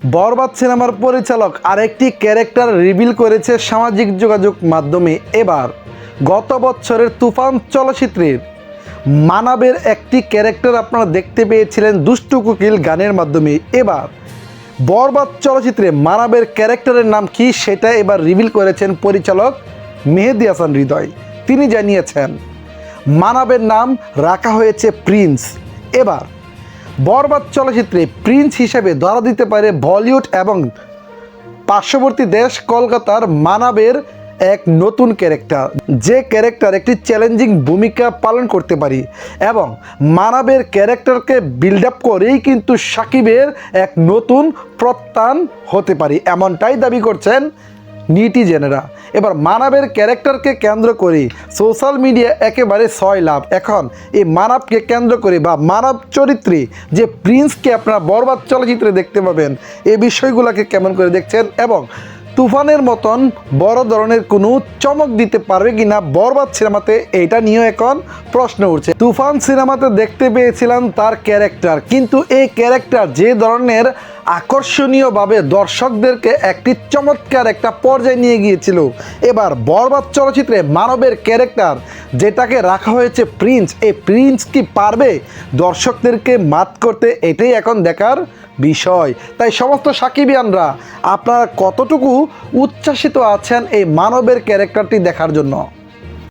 বরবাদ সিনেমার পরিচালক আরেকটি ক্যারেক্টার রিভিল করেছে সামাজিক যোগাযোগ মাধ্যমে এবার, গত বছরের তুফান চলচ্চিত্রের। মানবের একটি ক্যারেক্টার আপনারা দেখতে পেয়েছিলেন দুষ্টু কুকিল গানের মাধ্যমে। এবার, বরবাদ চলচ্চিত্রে মানবের ক্যারেক্টারের নাম কি সেটা এবার রিভিল করেছেন পরিচালক মেহেদি হাসান হৃদয়। তিনি জানিয়েছেন, মানবের নাম রাখা হয়েছে প্রিন্স। এবার বরবাদ চলচ্চিত্রে প্রিন্স হিসেবে ধরা দিতে পারে বলিউড এবং পার্শ্ববর্তী দেশ কলকাতার মানাবের এক নতুন ক্যারেক্টার। যে ক্যারেক্টার একটি চ্যালেঞ্জিং ভূমিকা পালন করতে পারি এবং মানবের ক্যারেক্টারকে বিল্ড আপ করেই কিন্তু সাকিবের এক নতুন প্রত্যান হতে পারি। এমনটাই দাবি করছেন নিটিজেনেরা এবার মানবের ক্যারেক্টারকে কেন্দ্র করে সোশ্যাল মিডিয়া একেবারে ছয় লাভ। এখন এই মানবকে কেন্দ্র করে বা মানব চরিত্রে যে প্রিন্সকে আপনারা বরবাদ চলচ্চিত্রে দেখতে পাবেন এই বিষয়গুলোকে কেমন করে দেখছেন এবং তুফানের মতন বড় ধরনের কোনো চমক দিতে পারবে কিনা বরবাদ সিনেমাতে এটা নিয়েও এখন প্রশ্ন উঠছে। তুফান সিনেমাতে দেখতে পেয়েছিলাম তার ক্যারেক্টার, কিন্তু এই ক্যারেক্টার যে ধরনের আকর্ষণীয়ভাবে দর্শকদেরকে একটি চমৎকার একটা পর্যায়ে নিয়ে গিয়েছিল। এবার বরবাদ চলচ্চিত্রে মানবের ক্যারেক্টার যেটাকে রাখা হয়েছে প্রিন্স, এই প্রিন্স কি পারবে দর্শকদেরকে মাত করতে, এটাই এখন দেখার বিষয়। তাই সমস্ত সাকিবিয়ানরা আপনারা কতটুকু উচ্ছ্বাসিত আছেন এই মানবের ক্যারেক্টারটি দেখার জন্য?